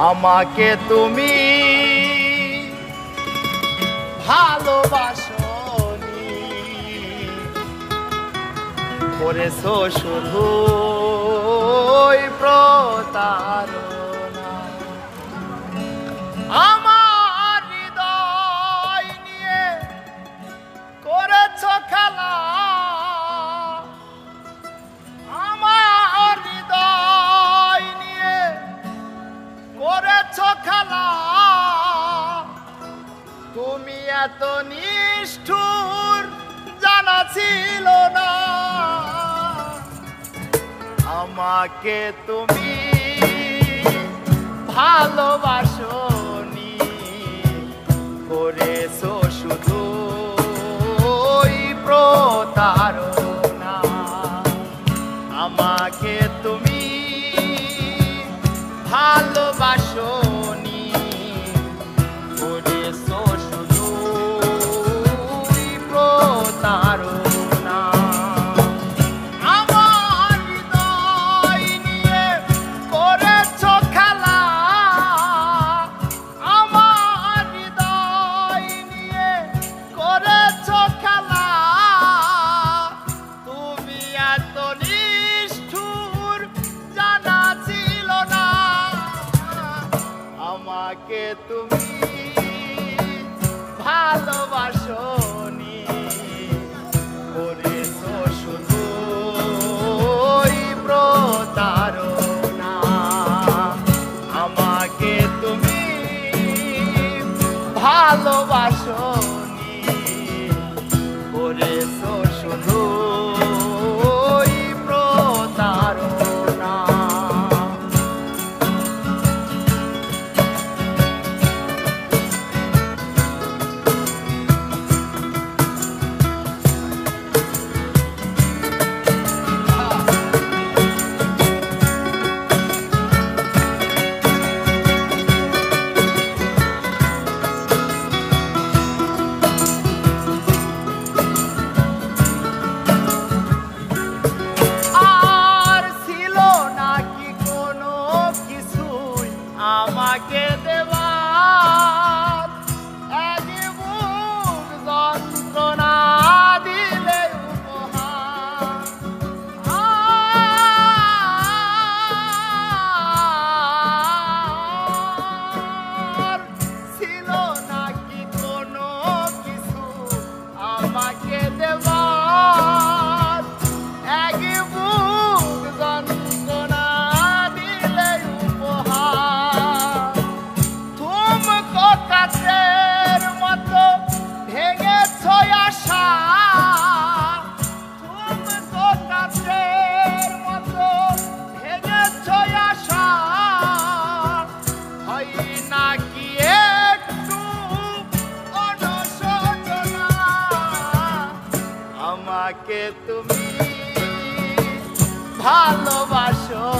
আমাকে তুমি ভালোবাসনি করেছ শুধু এত নিষ্ঠুর জানা ছিল না। আমাকে তুমি ভালোবাসনি করেছ Lord. my kid. আমাকে তুমি ভালোবাসো।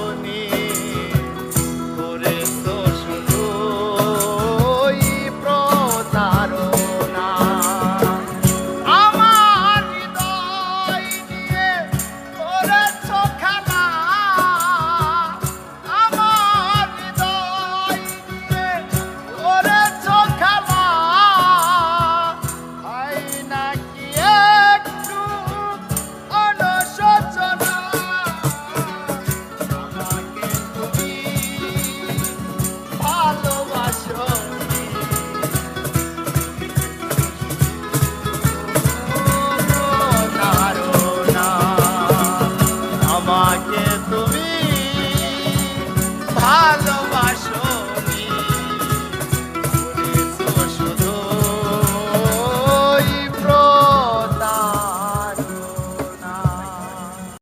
I love